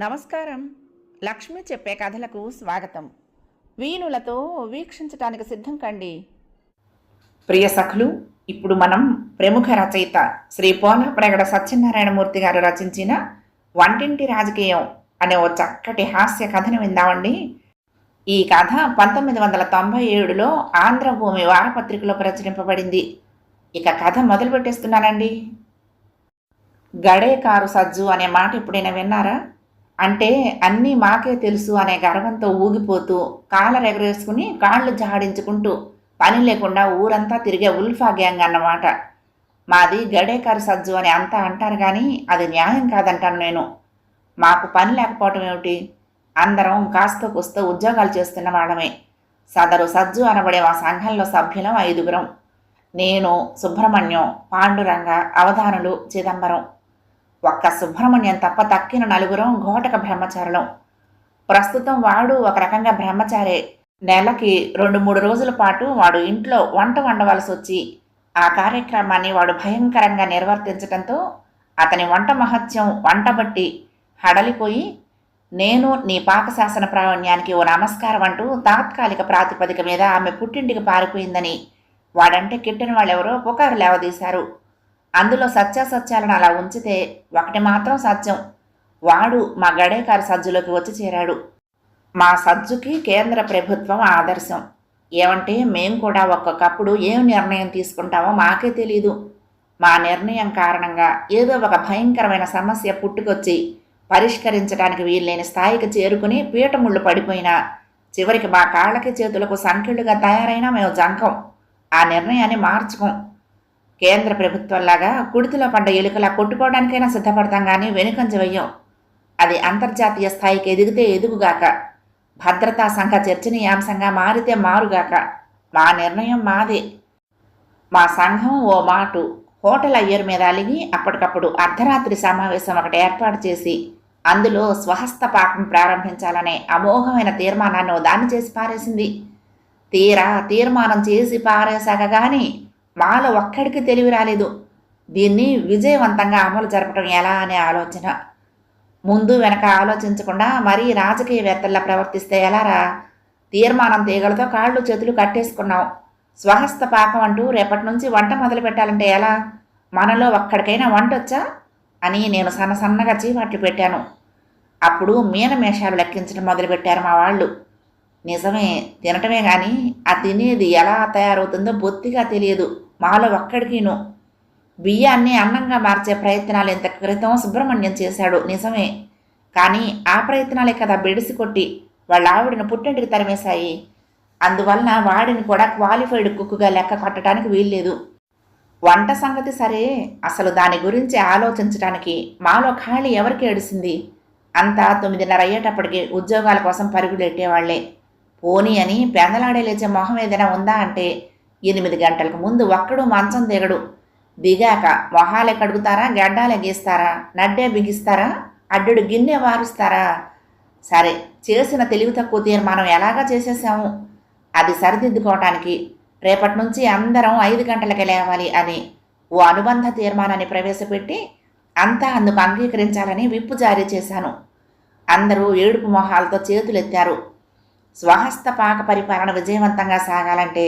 నమస్కారం. లక్ష్మి చెప్పే కథలకు స్వాగతం. వీణులతో వీక్షించటానికి సిద్ధం కండి. ప్రియ సఖులు ఇప్పుడు మనం ప్రముఖ రచయిత శ్రీ పోల ప్రగడ సత్యనారాయణమూర్తి గారు రచించిన వంటింటి రాజకీయం అనే ఓ చక్కటి హాస్య కథను విందామండి. ఈ కథ పంతొమ్మిది వందల తొంభై ఏడులో ఆంధ్రభూమి వారపత్రికలో ప్రచురింపబడింది. ఇక కథ మొదలు పెట్టేస్తున్నానండి గడే కారు సజ్జు అనే మాట ఎప్పుడైనా విన్నారా? అంటే అన్నీ మాకే తెలుసు అనే గర్వంతో ఊగిపోతూ కాలర్ ఎగరేసుకుని కాళ్ళు జాడించుకుంటూ పని లేకుండా ఊరంతా తిరిగే ఉల్ఫా గ్యాంగ్ అన్నమాట. మాది గడేకారు సజ్జు అని అంతా అంటారు కానీ అది న్యాయం కాదంటాను నేను. మాకు పని లేకపోవటం ఏమిటి? అందరం కాస్త కుస్త ఉద్యోగాలు చేస్తున్న వాళ్ళమే. సదరు సజ్జు అనబడే మా సంఘంలో సభ్యులం ఐదుగురం. నేను సుబ్రహ్మణ్యం పాండురంగ అవధానులు చిదంబరం. ఒక్క సుబ్రహ్మణ్యం తప్ప తక్కిన నలుగురం ఘోటక బ్రహ్మచారులం. ప్రస్తుతం వాడు ఒక రకంగా బ్రహ్మచారే. నెలకి రెండు మూడు రోజుల పాటు వాడు ఇంట్లో వంట వండవలసి వచ్చి ఆ కార్యక్రమాన్ని వాడు భయంకరంగా నిర్వర్తించడంతో అతని వంట మహత్యం వంట బట్టి హడలిపోయి నేను నీ పాకశాసన ప్రావీణ్యానికి ఓ నమస్కారం అంటూ తాత్కాలిక ప్రాతిపదిక మీద ఆమె పుట్టింటికి పారిపోయిందని. వాడంటే కిట్టిన వాళ్ళెవరో పుకారు లేవదీశారు. అందులో సత్యాసత్యాలను అలా ఉంచితే ఒకటి మాత్రం సత్యం. వాడు మా గడేకారు సజ్జులోకి వచ్చి చేరాడు. మా సజ్జుకి కేంద్ర ప్రభుత్వం ఆదర్శం. ఏమంటే మేము కూడా ఒక్కొక్కప్పుడు ఏం నిర్ణయం తీసుకుంటామో మాకే తెలీదు. మా నిర్ణయం కారణంగా ఏదో ఒక భయంకరమైన సమస్య పుట్టుకొచ్చి పరిష్కరించడానికి వీల్లేని స్థాయికి చేరుకుని పీటముళ్ళు పడిపోయినా చివరికి మా కాళ్ళకి చేతులకు సంఖ్యలుగా తయారైనా మేము జంకం. ఆ నిర్ణయాన్ని మార్చుకోం. కేంద్ర ప్రభుత్వంలాగా కుడితిలో పడ్డ ఎలుకలా కొట్టుకోవడానికైనా సిద్ధపడతాం కానీ వెనుకంజ వెయ్యం. అది అంతర్జాతీయ స్థాయికి ఎదిగితే ఎదుగుగాక. భద్రతా సంఘ చర్చనీయాంశంగా మారితే మారుగాక. మా నిర్ణయం మాదే. మా సంఘం ఓ మాటు. హోటల్ అయ్యర్ మీద అలిగి అప్పటికప్పుడు అర్ధరాత్రి సమావేశం ఒకటి ఏర్పాటు చేసి అందులో స్వహస్త పాకం ప్రారంభించాలనే అమోఘమైన తీర్మానాన్ని ఓ దాన్ని చేసి పారేసింది. తీరా తీర్మానం చేసి పారేశాక కానీ మాలో ఒక్కడికి తెలివి రాలేదు. దీన్ని విజయవంతంగా అమలు జరపడం ఎలా అనే ఆలోచన. ముందు వెనక ఆలోచించకుండా మరీ రాజకీయవేత్తల్లా ప్రవర్తిస్తే ఎలారా? తీర్మానం తీగలతో కాళ్ళు చేతులు కట్టేసుకున్నాం స్వహస్త పాకం అంటూ రేపటి నుంచి వంట మొదలు పెట్టాలంటే ఎలా? మనలో ఒక్కడికైనా వంట వచ్చా అని నేను సన్న సన్నగా చీవాట్లు పెట్టాను. అప్పుడు మీనమేషాలు లెక్కించడం మొదలుపెట్టారు మా వాళ్ళు. నిజమే తినటమే కానీ ఆ తినేది ఎలా తయారవుతుందో బొత్తిగా తెలియదు. మాలో ఒక్కడికిను. బియ్యాన్ని అన్నంగా మార్చే ప్రయత్నాలు ఇంత క్రితం సుబ్రహ్మణ్యం చేశాడు. నిజమే. కానీ ఆ ప్రయత్నాలే కదా బెడిసి కొట్టి వాళ్ళ ఆవిడను పుట్టింటికి తరిమేశాయి. అందువలన వాడిని కూడా క్వాలిఫైడ్ కుక్కుగా లెక్క కట్టడానికి వీల్లేదు. వంట సంగతి సరే. అసలు దాని గురించి ఆలోచించడానికి మాలో ఖాళీ ఎవరికి ఏడిసింది అంతా తొమ్మిదిన్నర అయ్యేటప్పటికి ఉద్యోగాల కోసం పరుగులెట్టేవాళ్ళే పోనీ అని పెందలాడే లేచే మొహం ఏదైనా ఉందా అంటే ఎనిమిది గంటలకు ముందు ఒక్కడు మంచం దిగడు. దిగాక మొహాలే కడుగుతారా గడ్డాలే గీస్తారా నడ్డే బిగిస్తారా అడ్డుడు గిన్నె వారుస్తారా? సరే చేసిన తెలివి తక్కువ తీర్మానం ఎలాగా చేసేసాము? అది సరిదిద్దుకోవటానికి రేపటి నుంచి అందరం ఐదు గంటలకే లేవాలి అని ఓ అనుబంధ తీర్మానాన్ని ప్రవేశపెట్టి అంతా అందుకు అంగీకరించాలని విప్పు జారీ చేశాను. అందరూ ఏడుపు మొహాలతో చేతులెత్తారు. స్వహస్త పాక పరిపాలన విజయవంతంగా సాగాలంటే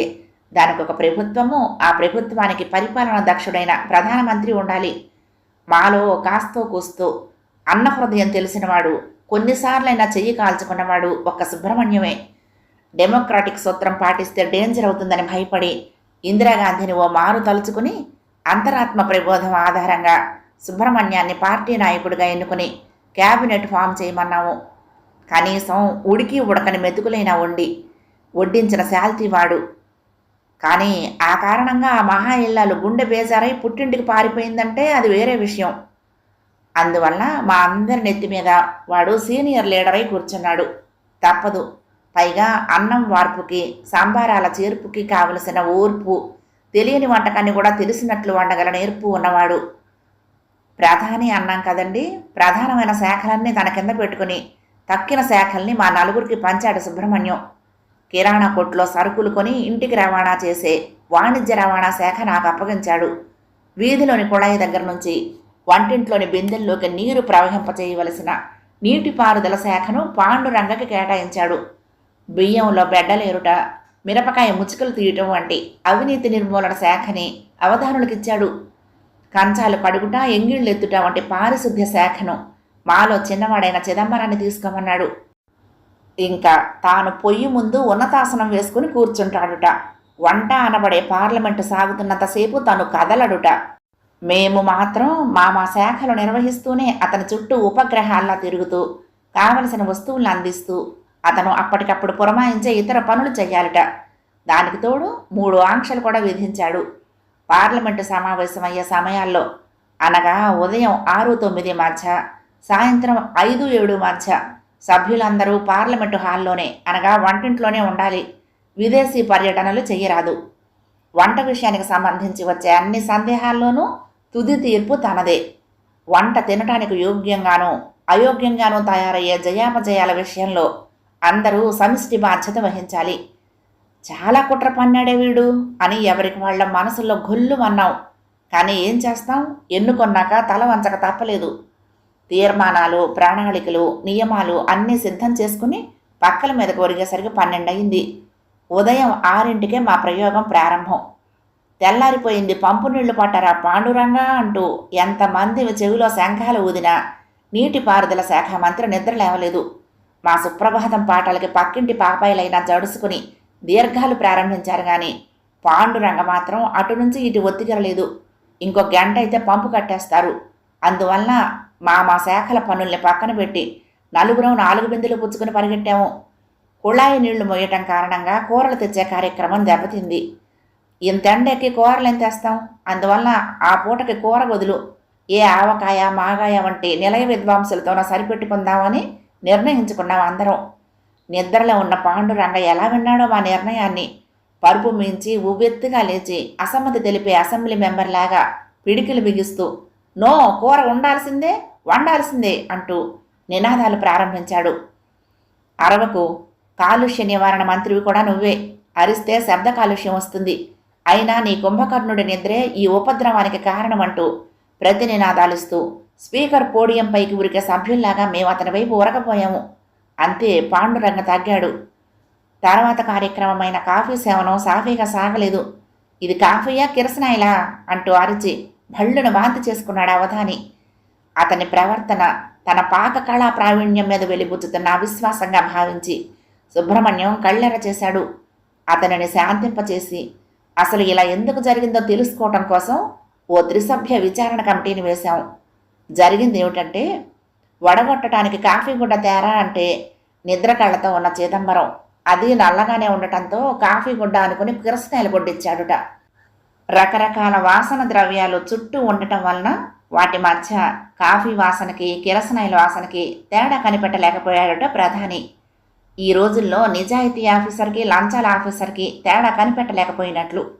దానికి ఒక ప్రభుత్వము ఆ ప్రభుత్వానికి పరిపాలన దక్షుడైన ప్రధానమంత్రి ఉండాలి. మాలో కాస్తో కూస్తో అన్న హృదయం తెలిసినవాడు కొన్నిసార్లైనా చెయ్యి కాల్చుకున్నవాడు ఒక్క సుబ్రహ్మణ్యమే. డెమోక్రాటిక్ సూత్రం పాటిస్తే డేంజర్ అవుతుందని భయపడి ఇందిరాగాంధీని ఓ మారు తలుచుకుని అంతరాత్మ ప్రబోధం ఆధారంగా సుబ్రహ్మణ్యాన్ని పార్టీ నాయకుడిగా ఎన్నుకుని క్యాబినెట్ ఫామ్ చేయమన్నాము. కనీసం ఉడికి ఉడకని మెతుకులైనా వండి వడ్డించిన శాల్తీవాడు కానీ ఆ కారణంగా ఆ మహా ఇల్లాలు గుండె బేజారై పుట్టింటికి పారిపోయిందంటే అది వేరే విషయం. అందువల్ల మా అందరి నెత్తి మీద వాడు సీనియర్ లీడర్ అయి కూర్చున్నాడు. తప్పదు. పైగా అన్నం వార్పుకి సాంబారాల చేర్పుకి కావలసిన ఓర్పు తెలియని వంటకాన్ని కూడా తెలిసినట్లు వండగల నేర్పు ఉన్నవాడు. ప్రధాని అన్నాం కదండి ప్రధానమైన శాఖలన్నీ తన కింద పెట్టుకుని తక్కిన శాఖల్ని మా నలుగురికి పంచాడు సుబ్రహ్మణ్యం. కిరాణా కొట్లో సరుకులు కొని ఇంటికి రవాణా చేసే వాణిజ్య రవాణా శాఖ నాకు అప్పగించాడు. వీధిలోని కుళాయి దగ్గర నుంచి వంటింట్లోని బిందెల్లోకి నీరు ప్రవహింపచేయవలసిన నీటిపారుదల శాఖను పాండురంగకి కేటాయించాడు. బియ్యంలో బెడ్డలేరుట మిరపకాయ ముచ్చుకలు తీయటం వంటి అవినీతి నిర్మూలన శాఖని అవధానులకిచ్చాడు. కంచాలు పడుగుట ఎంగిళ్ళెత్తుట వంటి పారిశుద్ధ్య శాఖను మాలో చిన్నవాడైన చిదంబరాన్ని తీసుకోమన్నాడు. ఇంకా తాను పొయ్యి ముందు ఉన్నతాసనం వేసుకుని కూర్చుంటాడుట. వంట అనబడే పార్లమెంటు సాగుతున్నంతసేపు తను కదలడుట. మేము మాత్రం మా మా శాఖలు నిర్వహిస్తూనే అతని చుట్టూ ఉపగ్రహాల్లా తిరుగుతూ కావలసిన వస్తువులను అందిస్తూ అతను అప్పటికప్పుడు పురమాయించే ఇతర పనులు చేయాలట దానికి తోడు మూడు ఆంక్షలు కూడా విధించాడు. పార్లమెంటు సమావేశమయ్యే సమయాల్లో అనగా ఉదయం ఆరు తొమ్మిది మధ్య సాయంత్రం ఐదు ఏడు మధ్య సభ్యులందరూ పార్లమెంటు హాల్లోనే అనగా వంటింట్లోనే ఉండాలి. విదేశీ పర్యటనలు చేయరాదు వంట విషయానికి సంబంధించి వచ్చే అన్ని సందేహాల్లోనూ తుది తీర్పు తనదే. వంట తినటానికి యోగ్యంగానూ అయోగ్యంగానూ తయారయ్యే జయాపజయాల విషయంలో అందరూ సమిష్టి బాధ్యత వహించాలి. చాలా కుట్ర పన్నాడే వీడు అని ఎవరికి వాళ్ళ మనసులో గొల్లు అన్నాం కానీ ఏం చేస్తాం? ఎన్నుకొన్నాక తల వంచక తప్పలేదు. తీర్మానాలు ప్రణాళికలు నియమాలు అన్నీ సిద్ధం చేసుకుని పక్కల మీదకు ఒరిగేసరికి పన్నెండయింది. ఉదయం ఆరింటికే మా ప్రయోగం ప్రారంభం. తెల్లారిపోయింది. పంపు నీళ్ళు పట్టరా పాండురంగా అంటూ ఎంతమంది చెవిలో శంఖాలు ఊదినా నీటిపారుదల శాఖ మంత్రి నిద్ర లేవలేదు. మా సుప్రభాతం పాటలకి పక్కింటి పాపాయిలైనా జడుసుకుని దీర్ఘాలు ప్రారంభించారు గాని పాండురంగ మాత్రం అటు నుంచి ఇటు ఒత్తిగరలేదు. ఇంకో గంట అయితే పంపు కట్టేస్తారు. అందువల్ల మా మా శాఖల పనుల్ని పక్కన పెట్టి నలుగురం నాలుగు బిందులు పుచ్చుకుని పరిగెట్టాము. కుళాయి నీళ్ళు మోయటం కారణంగా కూరలు తెచ్చే కార్యక్రమం దెబ్బతింది. ఇంతెండెక్కి కూరలు ఎంత తెస్తాం అందువల్ల ఆ పూటకి కూర వదులు ఏ ఆవకాయ మాగాయ వంటి నిలయ విద్వాంసులతోనో సరిపెట్టుకుందామని నిర్ణయించుకున్నాం అందరం. నిద్రలో ఉన్న పాండురంగ ఎలా విన్నాడో మా నిర్ణయాన్ని పరుపు మించి ఉవ్వెత్తుగా లేచి అసమ్మతి తెలిపే అసెంబ్లీ మెంబర్లాగా పిడికిలు బిగిస్తూ నో కూర ఉండాల్సిందే వండాల్సిందే అంటూ నినాదాలు ప్రారంభించాడు. అరవకు కాలుష్య నివారణ మంత్రివి కూడా నువ్వే. అరిస్తే శబ్ద కాలుష్యం వస్తుంది. అయినా నీ కుంభకర్ణుడి నిద్రే ఈ ఉపద్రవానికి కారణమంటూ ప్రతి నినాదాలిస్తూ స్పీకర్ పోడియం పైకి ఉరికే సభ్యుల్లాగా మేము అతని వైపు ఉరకపోయాము. అంతే పాండురంగ తగ్గాడు. తర్వాత కార్యక్రమమైన కాఫీ సేవనం సాఫీగా సాగలేదు. ఇది కాఫీయా కిరసనాయిలా? అంటూ అరిచి భళ్ళును వాంతి చేసుకున్నాడు అవధాని అతని ప్రవర్తన తన పాక కళా ప్రావీణ్యం మీద వెలిబుచ్చుతున్న అవిశ్వాసంగా భావించి సుబ్రహ్మణ్యం కళ్ళెర చేశాడు. అతనిని శాంతింపచేసి అసలు ఇలా ఎందుకు జరిగిందో తెలుసుకోవటం కోసం ఓ త్రిసభ్య విచారణ కమిటీని వేశాం. జరిగింది ఏమిటంటే వడగొట్టడానికి కాఫీ గుడ్డ తేరా అంటే నిద్ర కళ్ళతో ఉన్న చిదంబరం. అది నల్లగానే ఉండటంతో కాఫీ గుడ్డ అనుకుని కిరసనాయలు కొట్టించాడుట. రకరకాల వాసన ద్రవ్యాలు చుట్టూ ఉండటం వలన వాటి మధ్య కాఫీ వాసనకి కిరసనాయిల వాసనకి తేడా కనిపెట్టలేకపోయాడట ప్రధాని. ఈ రోజుల్లో నిజాయితీ ఆఫీసర్కి లంచాల ఆఫీసర్కి తేడా కనిపెట్టలేకపోయినట్లు.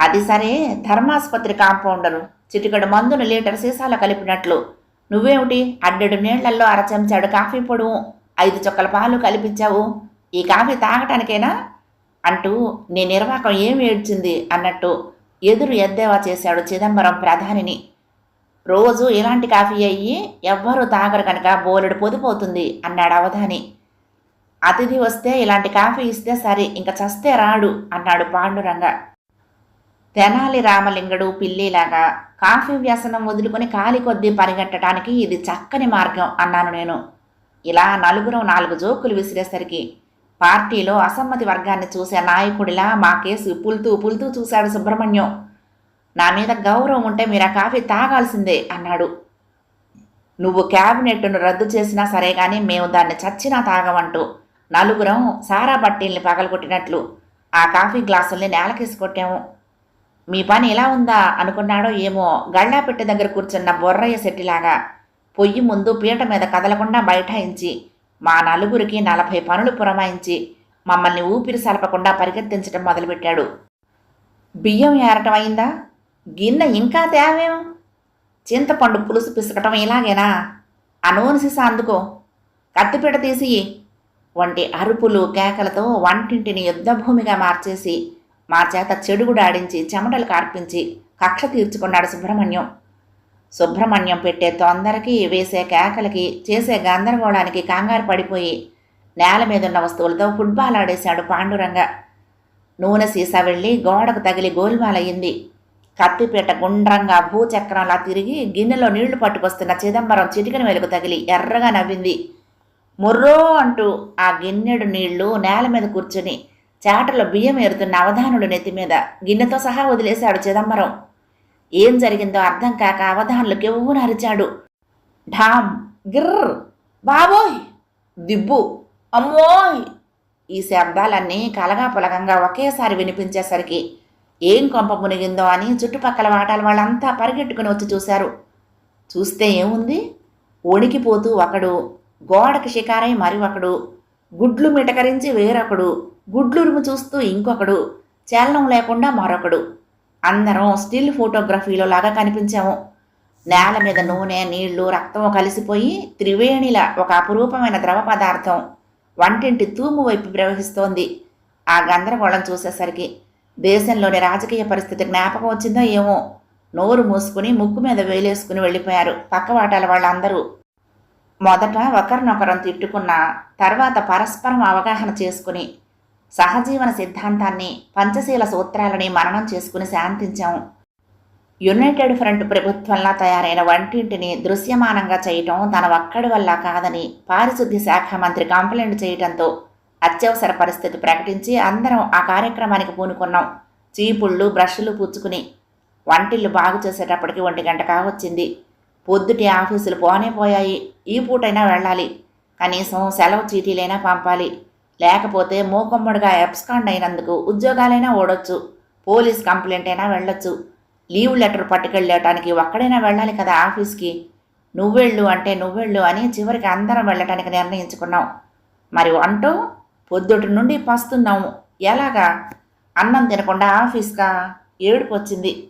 అది సరే ధర్మాసుపత్రి కాంపౌండరు చిటికడు మందును లీటర్ సీసాలో కలిపినట్లు. నువ్వేమిటి అడ్డెడు నీళ్ళల్లో అరచెంచాడు కాఫీ పొడువు? ఐదు చుక్కల పాలు కలిపించావు. ఈ కాఫీ తాగటానికైనా? అంటూ నీ నిర్వాకం ఏమి ఏడ్చింది? అన్నట్టు ఎదురు ఎద్దేవా చేశాడు చిదంబరం ప్రధానిని. రోజు ఇలాంటి కాఫీ అయ్యి ఎవ్వరూ తాగరు కనుక బోలెడు పొదిపోతుంది అన్నాడు అవధాని. అతిథి వస్తే ఇలాంటి కాఫీ ఇస్తే సరే ఇంక చస్తే రాడు అన్నాడు పాండురంగ. తెనాలి రామలింగడు పిల్లిలాగా కాఫీ వ్యసనం వదులుకొని కాలి కొద్దీ పరిగెట్టడానికి ఇది చక్కని మార్గం అన్నాను నేను. ఇలా నలుగురం నాలుగు జోకులు విసిరేసరికి పార్టీలో అసమ్మతి వర్గాన్ని చూసే నాయకుడిలా మా కేసు పులుతూ పులుతూ చూశాడు సుబ్రహ్మణ్యం. నా మీద గౌరవం ఉంటే మీరు ఆ కాఫీ తాగాల్సిందే అన్నాడు. నువ్వు క్యాబినెట్ను రద్దు చేసినా సరే కానీ మేము దాన్ని చచ్చినా తాగమంటూ నలుగురం సారా బట్టీల్ని పగలగొట్టినట్లు ఆ కాఫీ గ్లాసుల్ని నేలకేసి కొట్టాము. మీ పని ఎలా ఉందా అనుకున్నాడో ఏమో గళ్ళాపెట్టె దగ్గర కూర్చున్న బొర్రయ్య శెట్టిలాగా పొయ్యి ముందు పీట మీద కదలకుండా బైఠాయించి మా నలుగురికి నలభై పనులు పురమాయించి మమ్మల్ని ఊపిరి సలపకుండా పరిగెత్తించడం మొదలుపెట్టాడు. బియ్యం ఏరటం అయిందా? గిన్నె ఇంకా తేవేం చింతపండు పులుసు పిసకటం ఇలాగేనా? ఆ సీసా అందుకో. కత్తిపీట తీసి వంటి అరుపులు కేకలతో వంటింటిని యుద్ధభూమిగా మార్చేసి మా చేత చెడుగుడాడించి చెమటలు కార్పించి కక్ష తీర్చుకున్నాడు సుబ్రహ్మణ్యం. సుబ్రహ్మణ్యం పెట్టే తొందరకి వేసే కేకలకి చేసే గందరగోళానికి కంగారు పడిపోయి నేల మీదున్న వస్తువులతో ఫుట్బాల్ ఆడేశాడు పాండురంగ. నూనె సీసా వెళ్ళి గోడకు తగిలి గోల్మాలయ్యింది. కత్తిపీట గుండ్రంగా భూచక్రంలా తిరిగి గిన్నెలో నీళ్ళు పట్టుకొస్తున్న చిదంబరం చిటికన వెలుగు తగిలి ఎర్రగా నవ్వింది. ముర్రో అంటూ ఆ గిన్నెడు నీళ్ళు నేల మీద కూర్చుని చాటలో బియ్యం ఏరుతున్న అవధానుడు నెత్తి మీద గిన్నెతో సహా వదిలేశాడు చిదంబరం. ఏం జరిగిందో అర్థం కాక అవధానులు కెవ్వున అరిచాడు? ఢామ్ గిర్ర్ బాబోయ్ దిబ్బు అమ్మోయ్! ఈ శబ్దాలన్నీ కలగా కలగాపులగంగా ఒకేసారి వినిపించేసరికి ఏం కొంప మునిగిందో అని చుట్టుపక్కల వాటాల వాళ్ళంతా పరిగెట్టుకుని వచ్చి చూశారు. చూస్తే ఏముంది? వణికిపోతూ ఒకడు గోడకి షికారై మరి ఒకడు గుడ్లు మిటకరించి వేరొకడు గుడ్లురుము చూస్తూ ఇంకొకడు చలనం లేకుండా మరొకడు. అందరం స్టిల్ ఫోటోగ్రఫీలో లాగా కనిపించాము. నేల మీద నూనె నీళ్ళు రక్తం కలిసిపోయి త్రివేణిల ఒక అపురూపమైన ద్రవ పదార్థం వంటింటి తూము వైపు ప్రవహిస్తోంది. ఆ గందరగోళం చూసేసరికి దేశంలోని రాజకీయ పరిస్థితి జ్ఞాపకం వచ్చిందో ఏమో. నోరు మూసుకుని ముక్కు మీద వేలేసుకుని వెళ్ళిపోయారు పక్కవాటాల వాళ్ళందరూ. మొదట ఒకరినొకరం తిట్టుకున్న తర్వాత పరస్పరం అవగాహన చేసుకుని సహజీవన సిద్ధాంతాన్ని పంచశీల సూత్రాలని మననం చేసుకుని శాంతించాము యునైటెడ్ ఫ్రంట్ ప్రభుత్వంలా తయారైన వంటింటిని దృశ్యమానంగా చేయటం తన ఒక్కడి వల్ల కాదని పారిశుద్ధ్య శాఖ మంత్రి కంప్లైంట్ చేయటంతో అత్యవసర పరిస్థితి ప్రకటించి అందరం ఆ కార్యక్రమానికి పూనుకున్నాం. చీపుళ్ళు బ్రష్లు పుచ్చుకుని వంటిల్లు బాగు చేసేటప్పటికి ఒంటి గంట కావచ్చింది పొద్దుటి ఆఫీసులు పోనే పోయాయి. ఈ పూటైనా వెళ్ళాలి. కనీసం సెలవు చీటీలైనా పంపాలి. లేకపోతే మూకమ్మడిగా ఎబ్స్కాండ్ అయినందుకు ఉద్యోగాలైనా ఓడొచ్చు. పోలీస్ కంప్లైంట్ అయినా వెళ్ళొచ్చు. లీవ్ లెటర్ పట్టుకెళ్ళటానికి ఒక్కడైనా వెళ్ళాలి కదా ఆఫీస్కి. నువ్వెళ్ళు అంటే నువ్వెళ్ళు అని చివరికి అందరం వెళ్ళటానికి నిర్ణయించుకున్నాం. మరి అంటూ పొద్దుటి నుండి పస్తున్నాము. ఎలాగా? అన్నం తినకుండా ఆఫీస్కా? ఏడుపు వచ్చింది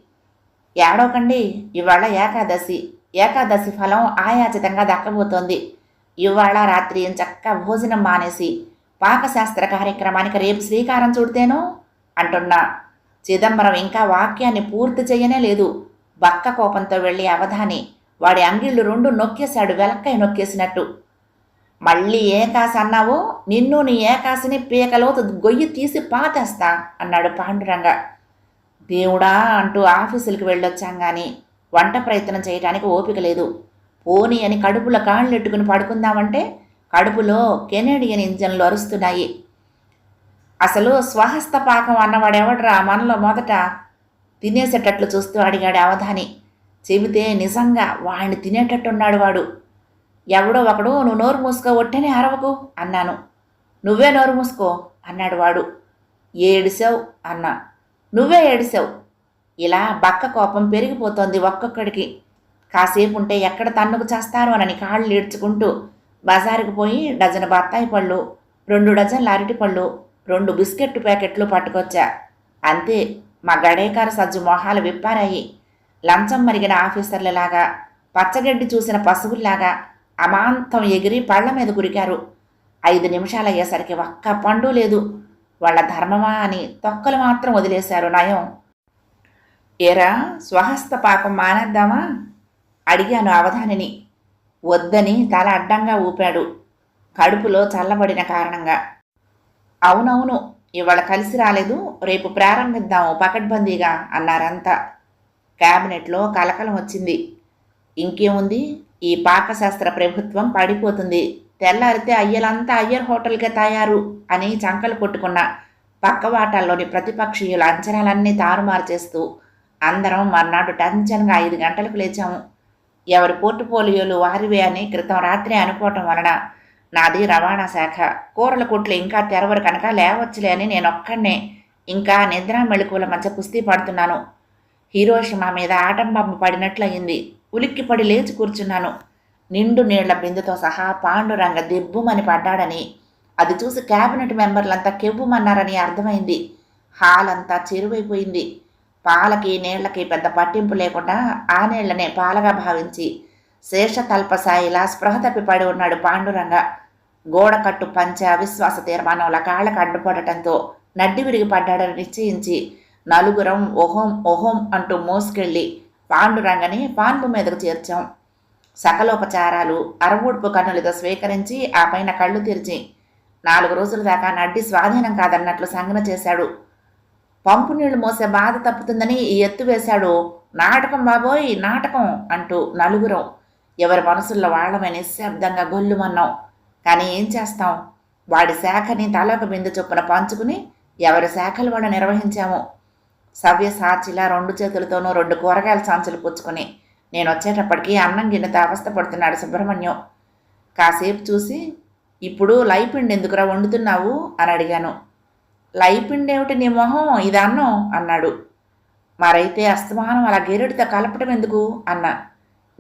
ఏడవకండి ఇవాళ ఏకాదశి. ఏకాదశి ఫలం ఆయాచితంగా దక్కబోతోంది. ఇవాళ రాత్రి చక్క భోజనం మానేసి పాకశాస్త్ర కార్యక్రమానికి రేపు శ్రీకారం చుడితేనో? అంటున్నా. చిదంబరం ఇంకా వాక్యాన్ని పూర్తి చేయనే లేదు. బక్క కోపంతో వెళ్ళి అవధాని వాడి అంగిళ్ళు రెండు నొక్కేశాడు వెలక్కై నొక్కేసినట్టు. మళ్ళీ ఏ అన్నావు? నిన్ను నీ ఏకాశని పీకలోతు గొయ్యి తీసి పాతేస్తా అన్నాడు పాండురంగ. దేవుడా అంటూ ఆఫీసులకు వెళ్ళొచ్చాం కానీ వంట ప్రయత్నం చేయడానికి ఓపిక లేదు. పోనీ అని కడుపులో కాళ్ళెట్టుకుని పడుకుందామంటే కడుపులో కెనేడియన్ ఇంజన్లు అరుస్తున్నాయి. అసలు స్వహస్త పాకం అన్నవాడెవడరా మనలో మొదట? తినేసేటట్లు చూస్తూ అడిగాడు అవధాని. చెబితే నిజంగా వాడిని తినేటట్టున్నాడు వాడు. ఎవడో ఒకడు నువ్వు నోరు మూసుకో ఒట్టేనే అరవకు అన్నాను. నువ్వే నోరు మూసుకో అన్నాడు వాడు. ఏడిసావు అన్నా. నువ్వే ఏడిసావు. ఇలా బక్క కోపం పెరిగిపోతోంది ఒక్కొక్కడికి. కాసేపు ఉంటే ఎక్కడ తన్నుకు చేస్తారు అనని కాళ్ళు ఏడ్చుకుంటూ బజారుకు పోయి డజన్ బత్తాయి పళ్ళు రెండు డజన్ల అరటి పళ్ళు రెండు బిస్కెట్ ప్యాకెట్లు పట్టుకొచ్చా. అంతే మా గడేకార సజ్జు మొహాలు విప్పారాయి. లంచం మరిగిన ఆఫీసర్లలాగా పచ్చగడ్డి చూసిన పశువుల్లాగా అమాంతం ఎగిరి పళ్ళ మీద కురికారు ఐదు నిమిషాలు అయ్యేసరికి ఒక్క పండు లేదు. వాళ్ళ ధర్మమా అని తొక్కలు మాత్రం వదిలేశారు నయం. ఏరా స్వహస్త పాపం మానేద్దామా? అడిగాను అవధానిని. వద్దని తల అడ్డంగా ఊపాడు. కడుపులో చల్లబడిన కారణంగా. అవునవును ఇవాళ కలిసి రాలేదు రేపు ప్రారంభిద్దాము పకడ్బందీగా అన్నారంతా. క్యాబినెట్లో కలకలం వచ్చింది. ఇంకేముంది? ఈ పాకశాస్త్ర ప్రభుత్వం పడిపోతుంది. తెల్లారితే అయ్యలంతా అయ్యర్ హోటల్కే తయారు అని చంకలు కొట్టుకున్న పక్కవాటాల్లోని ప్రతిపక్షీయుల అంచనాలన్నీ తారుమారు చేస్తూ అందరం మర్నాడు టెన్షన్గా ఐదు గంటలకు లేచాము. ఎవరి పోర్టుపోలియోలు వారివే అని క్రితం రాత్రి అనుకోవటం వలన నాది రవాణా శాఖ. కూరల కొట్లు ఇంకా తెరవరు కనుక లేవచ్చులే అని నేను ఇంకా నిద్ర మెళుకుల మధ్య కుస్తీ పడుతున్నాను. హీరోషిమా మీద ఆటంబాంబు పడినట్లయింది. ఉలిక్కిపడి లేచి కూర్చున్నాను. నిండు నీళ్ళ బిందుతో సహా పాండురంగ దిబ్బుమని పడ్డాడని అది చూసి క్యాబినెట్ మెంబర్లంతా కెవ్వుమన్నారని అర్థమైంది. హాల్ అంతా చెరువైపోయింది. పాలకి నీళ్ళకి పెద్ద పట్టింపు లేకుండా ఆ నీళ్ళనే పాలగా భావించి శేషతల్పసాయిలా స్పృహ తప్పిపడి ఉన్నాడు పాండురంగ. గోడకట్టు పంచ అవిశ్వాస తీర్మానంలా కాళ్ళకు అడ్డుపడటంతో నడ్డి విరిగి పడ్డాడని నిశ్చయించి నలుగురం ఓహోం ఓహోం అంటూ మోసుకెళ్ళి పాండురంగని పాన్పు మీదకు చేర్చాం. సకలోపచారాలు అరవూడ్పు కన్నులతో స్వీకరించి ఆ పైన కళ్ళు తెరిచి నాలుగు రోజుల దాకా నడ్డి స్వాధీనం కాదన్నట్లు సంగన చేశాడు. పంపు నీళ్ళు మోసే బాధ తప్పుతుందని ఈ ఎత్తు వేశాడు. నాటకం బాబోయ్ నాటకం అంటూ నలుగురం. ఎవరి మనసుల్లో వాళ్ళమే నిశ్శబ్దంగా గొల్లుమన్నాం. కానీ ఏం చేస్తాం? వాడి శాఖని తలొక బిందు చొప్పున పంచుకుని ఎవరి శాఖలు వాళ్ళు నిర్వహించాము? సవ్య సాచిలా రెండు చేతులతోనూ రెండు కూరగాయల సాంచులు పుచ్చుకొని నేను వచ్చేటప్పటికి అన్నం గిన్నెతో అవస్థపడుతున్నాడు సుబ్రహ్మణ్యం. కాసేపు చూసి ఇప్పుడు లైపిండి ఎందుకురా వండుతున్నావు? అని అడిగాను. లైపిండేమిటి నీ మొహం? ఇది అన్నం అన్నాడు. మరైతే అస్తమానం అలా గెరెడితో కలపటం ఎందుకు? అన్నా.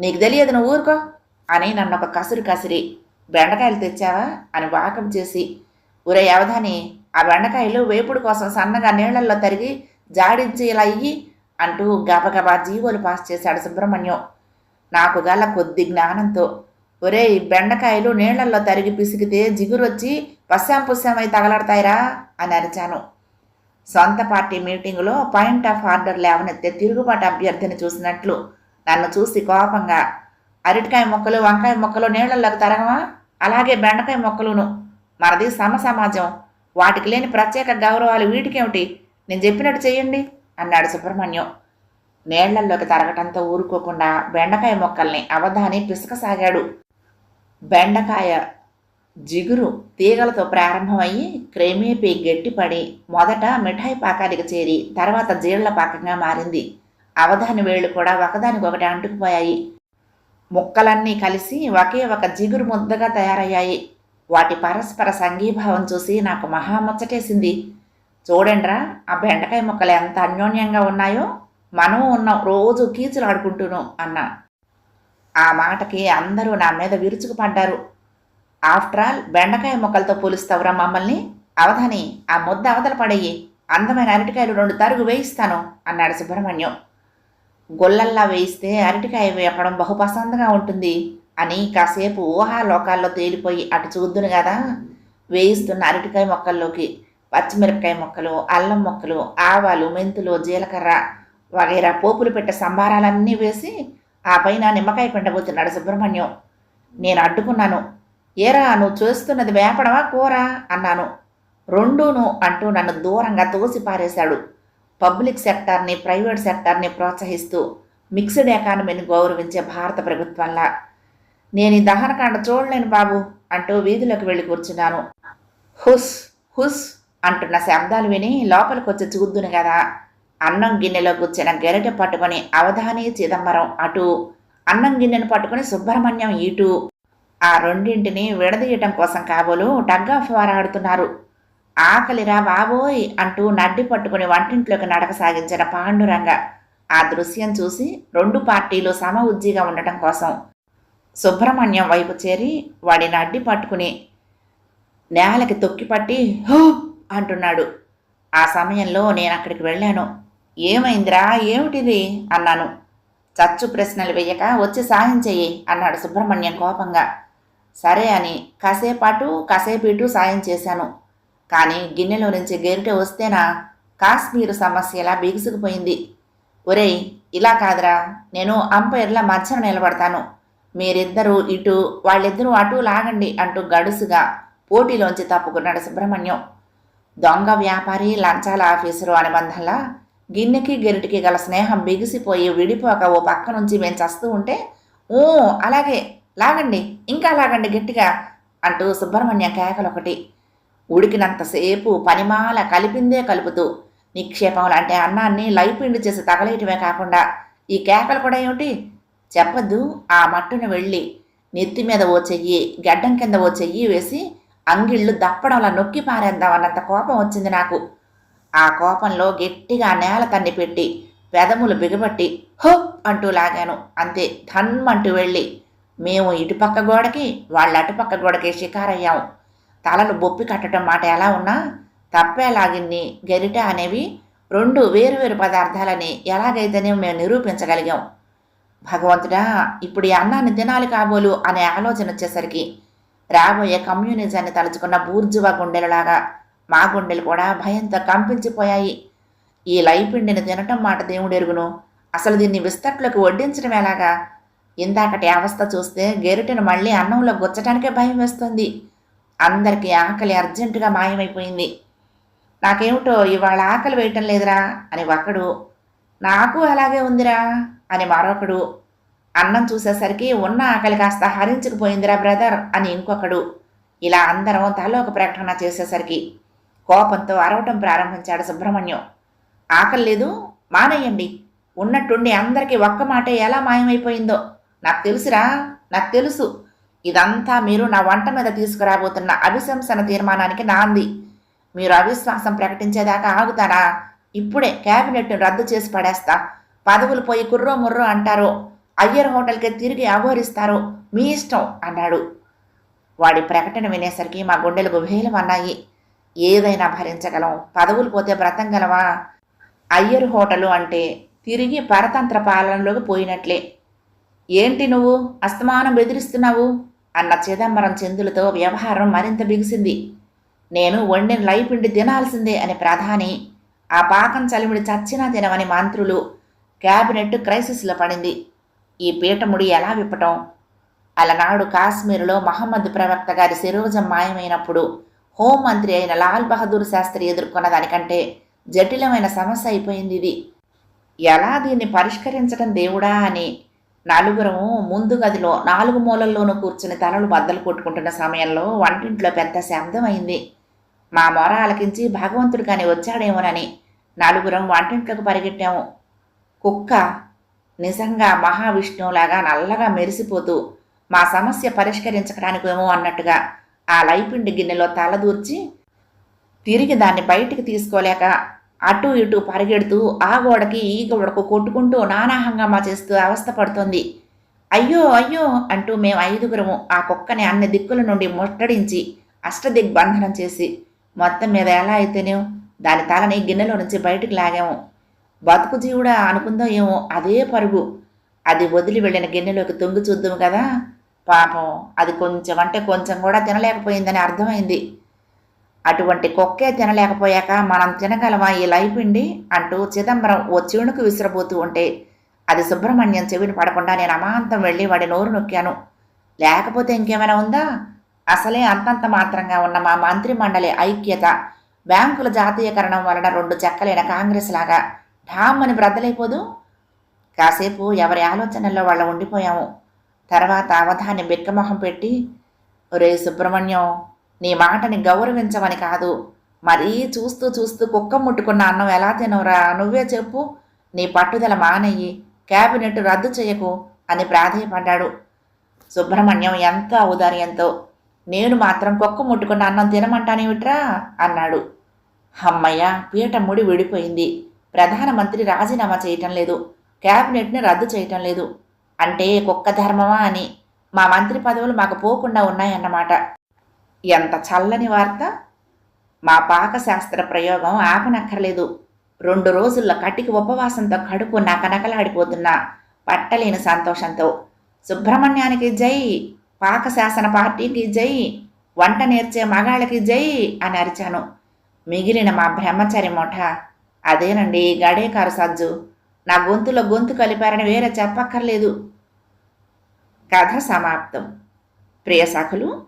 నీకు తెలియదు నువ్వు ఊరుకో? అని నన్ను ఒక కసురు కసిరి. బెండకాయలు తెచ్చావా? అని వాకం చేసి. ఒరే అవధాని ఆ బెండకాయలు వేపుడు కోసం సన్నగా నీళ్ళల్లో తరిగి జాడించి ఇలా ఇయ్యి అంటూ గబగబా జీవోలు పాస్ చేశాడు సుబ్రహ్మణ్యం. నాకు గల కొద్ది జ్ఞానంతో. ఒరేయ్ బెండకాయలు నీళ్ళల్లో తరిగి పిసికితే జిగురొచ్చి పశ్చాం పుశ్చామై తగలడతాయిరా? అని అరిచాను. సొంత పార్టీ మీటింగులో పాయింట్ ఆఫ్ ఆర్డర్ లేవనెత్తే తిరుగుబాటు అభ్యర్థిని చూసినట్లు నన్ను చూసి కోపంగా అరటికాయ మొక్కలు వంకాయ మొక్కలు నీళ్ళలోకి తరగమా అలాగే బెండకాయ మొక్కలును. మనది సమ సమాజం. వాటికి లేని ప్రత్యేక గౌరవాలు వీటికేమిటి? నేను చెప్పినట్టు చేయండి అన్నాడు సుబ్రహ్మణ్యం. నీళ్ళల్లోకి తరగటంతో ఊరుకోకుండా బెండకాయ మొక్కల్ని అవధాని పిసకసాగాడు. బెండకాయ జిగురు తీగలతో ప్రారంభమయ్యి క్రేమేపీ గట్టిపడి మొదట మిఠాయి పాకానికి చేరి తర్వాత జీళ్ళ పాకంగా మారింది. అవధాని వేళ్ళు కూడా ఒకదానికొకటి అంటుకుపోయాయి. ముక్కలన్నీ కలిసి ఒకే ఒక జిగురు ముద్దగా తయారయ్యాయి. వాటి పరస్పర సంఘీభావం చూసి నాకు మహాముచ్చటేసింది చూడండిరా ఆ బెండకాయ ముక్కలు ఎంత అన్యోన్యంగా ఉన్నాయో మనం ఉన్నాం రోజు కీచులు ఆడుకుంటూను అన్నా. ఆ మాటకి అందరూ నా మీద విరుచుకుపడ్డారు. ఆఫ్టర్ ఆల్ బెండకాయ మొక్కలతో పోలుస్తావురా మమ్మల్ని. అవధాని ఆ ముద్ద అవతల పడేయి. అందమైన అరటికాయలు రెండు తరుగు వేయిస్తాను అన్నాడు సుబ్రహ్మణ్యం. గొల్లల్లా వేయిస్తే అరటికాయ వేపడం బహుపసందగా ఉంటుంది అని కాసేపు ఊహాలోకాల్లో తేలిపోయి అటు చూద్దును కదా. వేయిస్తున్న అరటికాయ మొక్కల్లోకి పచ్చిమిరపకాయ మొక్కలు అల్లం మొక్కలు ఆవాలు మెంతులు జీలకర్ర వగైరా పోపులు పెట్టే సంబారాలన్నీ వేసి ఆ పైన నిమ్మకాయ పిండబోతున్నాడు సుబ్రహ్మణ్యం. నేను అడ్డుకున్నాను ఏరా నువ్వు చూస్తున్నది వేపడమా కూరా? అన్నాను. రెండూను అంటూ నన్ను దూరంగా తోసి పారేశాడు. పబ్లిక్ సెక్టార్ని ప్రైవేట్ సెక్టార్ని ప్రోత్సహిస్తూ మిక్స్డ్ ఎకానమీని గౌరవించే భారత ప్రభుత్వంలా. నేను ఈ దహనకాండ చూడలేను బాబు అంటూ వీధిలోకి వెళ్ళి కూర్చున్నాను. హుస్ హుస్ అంటున్న శబ్దాలు విని లోపలికి వచ్చి చూద్దును కదా. అన్నం గిన్నెలో కూర్చిన గెరటె పట్టుకొని అవధాని చిదంబరం అటు అన్నం గిన్నెను పట్టుకొని సుబ్రహ్మణ్యం ఇటు. ఆ రెండింటిని విడదీయటం కోసం కాబోలు టగ్ ఆఫ్ వార్ ఆడుతున్నారు. ఆకలిరా బాబోయ్ అంటూ నడ్డి పట్టుకుని వంటింట్లోకి నడక సాగించిన పాండురంగ. ఆ దృశ్యం చూసి రెండు పార్టీలు సమ ఉజ్జిగా ఉండటం కోసం సుబ్రహ్మణ్యం వైపు చేరి వాడి నడ్డి పట్టుకుని నేలకి తొక్కిపట్టి హో అంటున్నాడు. ఆ సమయంలో నేను అక్కడికి వెళ్ళాను. ఏమైందిరా? ఏమిటిది? అన్నాను. చచ్చు ప్రశ్నలు వేయక వచ్చి సాయం చెయ్యి అన్నాడు సుబ్రహ్మణ్యం కోపంగా. సరే అని కాసేపాటు కాసేపు ఇటు సాయం చేశాను. కానీ గిన్నెలో నుంచి గెరిటె వస్తేనా? కాశ్మీరు సమస్యలా బిగుసుకుపోయింది? ఒరేయ్ ఇలా కాదురా. నేను అంపైర్ల మధ్యన నిలబడతాను. మీరిద్దరూ ఇటు వాళ్ళిద్దరూ అటు లాగండి అంటూ గడుసుగా పోటీలోంచి తప్పుకున్నాడు సుబ్రహ్మణ్యం. దొంగ వ్యాపారి లంచాల ఆఫీసరు అనుబంధంలా గిన్నెకి గెరిటికి గల స్నేహం బిగిసిపోయి విడిపోక ఓ పక్క నుంచి మేము చస్తూ ఉంటే ఓ అలాగే లాగండి ఇంకా లాగండి గట్టిగా అంటూ సుబ్రహ్మణ్యం కేకలొకటి. ఉడికినంతసేపు పనిమాల కలిపిందే కలుపుతూ నిక్షేపం అంటే అన్నాన్ని లైపిండి చేసి తగలేయటమే కాకుండా ఈ కేకలు కూడా ఏమిటి? చెప్పద్దు ఆ మట్టును వెళ్ళి నెత్తి మీద ఓ చెయ్యి గడ్డం కింద ఓ చెయ్యి వేసి అంగిళ్ళు దప్పడంలా నొక్కి పారేద్దామన్నంత కోపం వచ్చింది నాకు. ఆ కోపంలో గట్టిగా నేల తన్ని పెట్టి పెదములు బిగబట్టి హో అంటూ లాగాను. అంతే ధన్మంటూ వెళ్ళి మేము ఇటుపక్క గోడకి వాళ్ళ అటుపక్క గోడకి షికారయ్యాం. తలలు బొప్పి కట్టడం మాట ఎలా ఉన్నా తప్పేలాగిన్ని గరిట అనేవి రెండు వేరువేరు పదార్థాలని ఎలాగైతేనే మేము నిరూపించగలిగాం. భగవంతుడా ఇప్పుడు ఈ అన్నాన్ని తినాలి కాబోలు అనే ఆలోచన వచ్చేసరికి రాబోయే కమ్యూనిజాన్ని తలుచుకున్న బూర్జువా గుండెలలాగా మా గుండెలు కూడా భయంతో కంపించిపోయాయి. ఈ లైపిండిని తినటం మాట దేవుడెరుగును. అసలు దీన్ని విస్తట్లోకి వడ్డించడం ఎలాగా? ఇందాకటి అవస్థ చూస్తే గెరిటెను మళ్ళీ అన్నంలో గుచ్చటానికే భయం వేస్తుంది. అందరికీ ఆకలి అర్జెంటుగా మాయమైపోయింది. నాకేమిటో ఇవాళ ఆకలి వేయటం లేదురా అని ఒకడు నాకు అలాగే ఉందిరా అని మరొకడు అన్నం చూసేసరికి ఉన్న ఆకలి కాస్త హరించుకుపోయిందిరా బ్రదర్ అని ఇంకొకడు ఇలా అందరం తలో ఒక ప్రకటన చేసేసరికి కోపంతో అరవటం ప్రారంభించాడు సుబ్రహ్మణ్యం. ఆకలి లేదు మానేయండి. ఉన్నట్టుండి అందరికీ ఒక్క మాటే ఎలా మాయమైపోయిందో. నాకు తెలుసురా నాకు తెలుసు. ఇదంతా మీరు నా వంట మీద తీసుకురాబోతున్న అభిశంసన తీర్మానానికి నాంది. మీరు అవిశ్వాసం ప్రకటించేదాకా ఆగుతారా? ఇప్పుడే క్యాబినెట్ను రద్దు చేసి పడేస్తా. పదవులు పోయి కుర్రో ముర్రో అంటారు అయ్యర్ హోటల్కి తిరిగి అఘోరిస్తారు మీ ఇష్టం అన్నాడు. వాడి ప్రకటన వినేసరికి మా గుండెలు గుభేలం అన్నాయి. ఏదైనా భరించగలం. పదవులు పోతే బ్రతంగలవా అయ్యర్ హోటలు అంటే తిరిగి పరతంత్ర పాలనలోకి పోయినట్లే. ఏంటి నువ్వు? అస్తమానం బెదిరిస్తున్నావు? అన్న చిదంబరం చెందులతో వ్యవహారం మరింత బిగిసింది. నేను వండిన లైపిండి తినాల్సిందే అని ప్రధాని ఆ పాకం చలిమిడి చచ్చినా తినవని మంత్రులు క్యాబినెట్ క్రైసిస్లో పడింది. ఈ పీఠముడి ఎలా విప్పటం? అలనాడు కాశ్మీరులో మహమ్మద్ ప్రవక్త గారి శిరోజం మాయమైనప్పుడు హోంమంత్రి అయిన లాల్ బహదూర్ శాస్త్రి ఎదుర్కొన్న దానికంటే జటిలమైన సమస్య అయిపోయింది ఇది. ఎలా దీన్ని పరిష్కరించడం దేవుడా అని నలుగురం ముందు గదిలో నాలుగు మూలల్లోనూ కూర్చుని తలలు బద్దలు కొట్టుకుంటున్న సమయంలో వంటింట్లో పెద్ద శబ్దం అయింది. మా మొర ఆలకించి భగవంతుడు కాని వచ్చాడేమోనని నలుగురం వంటింట్లోకి పరిగెట్టాము. కుక్క నిజంగా మహావిష్ణువులాగా నల్లగా మెరిసిపోతూ మా సమస్య పరిష్కరించడానికేమో అన్నట్టుగా ఆ లైపిండి గిన్నెలో తలదూర్చి తిరిగి దాన్ని బయటికి తీసుకోలేక అటు ఇటు పరిగెడుతూ ఆ గోడకి ఈ గోడకు కొట్టుకుంటూ నానా హంగామా చేస్తూ అవస్థ పడుతోంది. అయ్యో అయ్యో అంటూ మేము ఐదుగురము ఆ కుక్కని అన్ని దిక్కుల నుండి ముట్టడించి అష్టదిగ్బంధనం చేసి మొత్తం మీద ఎలా అయితేనేం దాని తలని గిన్నెలో నుంచి బయటికి లాగాము. బతుకు జీవుడా అనుకుందో ఏమో అదే పరుగు. అది వదిలి వెళ్ళిన గిన్నెలోకి తొంగి చూద్దాము కదా. పాపం అది కొంచెం అంటే కొంచెం కూడా తినలేకపోయిందని అర్థమైంది. అటువంటి కుక్కే తినలేకపోయాక మనం తినగలమా ఈ లైఫ్ లైపిండి అంటూ చిదంబరం ఓ చిణుకు విసిరబోతూ ఉంటే అది సుబ్రహ్మణ్యం చెవిని పడకుండా నేను అమాంతం వెళ్ళి వాడి నోరు నొక్కాను. లేకపోతే ఇంకేమైనా ఉందా? అసలే అంతంత మాత్రంగా ఉన్న మా మంత్రి మండలి ఐక్యత బ్యాంకుల జాతీయకరణం వలన రెండు చెక్కలైన కాంగ్రెస్ లాగా ఢామ్ అని బ్రద్దలైపోదు? కాసేపు ఎవరి ఆలోచనల్లో వాళ్ళ ఉండిపోయాము. తర్వాత అవధాన్ని బిక్కమొహం పెట్టి ఒరే సుబ్రహ్మణ్యం నీ మాటని గౌరవించమని కాదు. మరీ చూస్తూ చూస్తూ కుక్క ముట్టుకున్న అన్నం ఎలా తినవురా? నువ్వే చెప్పు. నీ పట్టుదల మానయ్యి క్యాబినెట్ రద్దు చేయకు అని ప్రాధేయపడ్డాడు. సుబ్రహ్మణ్యం ఎంత ఔదార్యంతో నేను మాత్రం కుక్క ముట్టుకున్న అన్నం తినమంటానేమిట్రా? అన్నాడు. హమ్మయ్య పీట ముడి విడిపోయింది. ప్రధానమంత్రి రాజీనామా చేయటం లేదు. క్యాబినెట్ని రద్దు చేయటం లేదు. అంటే కుక్క ధర్మమా అని. మా మంత్రి పదవులు మాకు పోకుండా ఉన్నాయన్నమాట. ఎంత చల్లని వార్త? మా పాకశాస్త్ర ప్రయోగం ఆపనక్కర్లేదు. రెండు రోజుల్లో కటికి ఉపవాసంతో కడుపు నకనకలాడిపోతున్నా పట్టలేని సంతోషంతో. సుబ్రహ్మణ్యానికి జై పాకశాసన పార్టీకి జై వంట నేర్చే మగాళ్ళకి జై అని అరిచాను. మిగిలిన మా బ్రహ్మచారి ముఠ అదేనండి గడేకారు సజ్జు. నా గొంతులో గొంతు కలిపారని వేరే చెప్పక్కర్లేదు. కథ సమాప్తం. ప్రియ సఖులు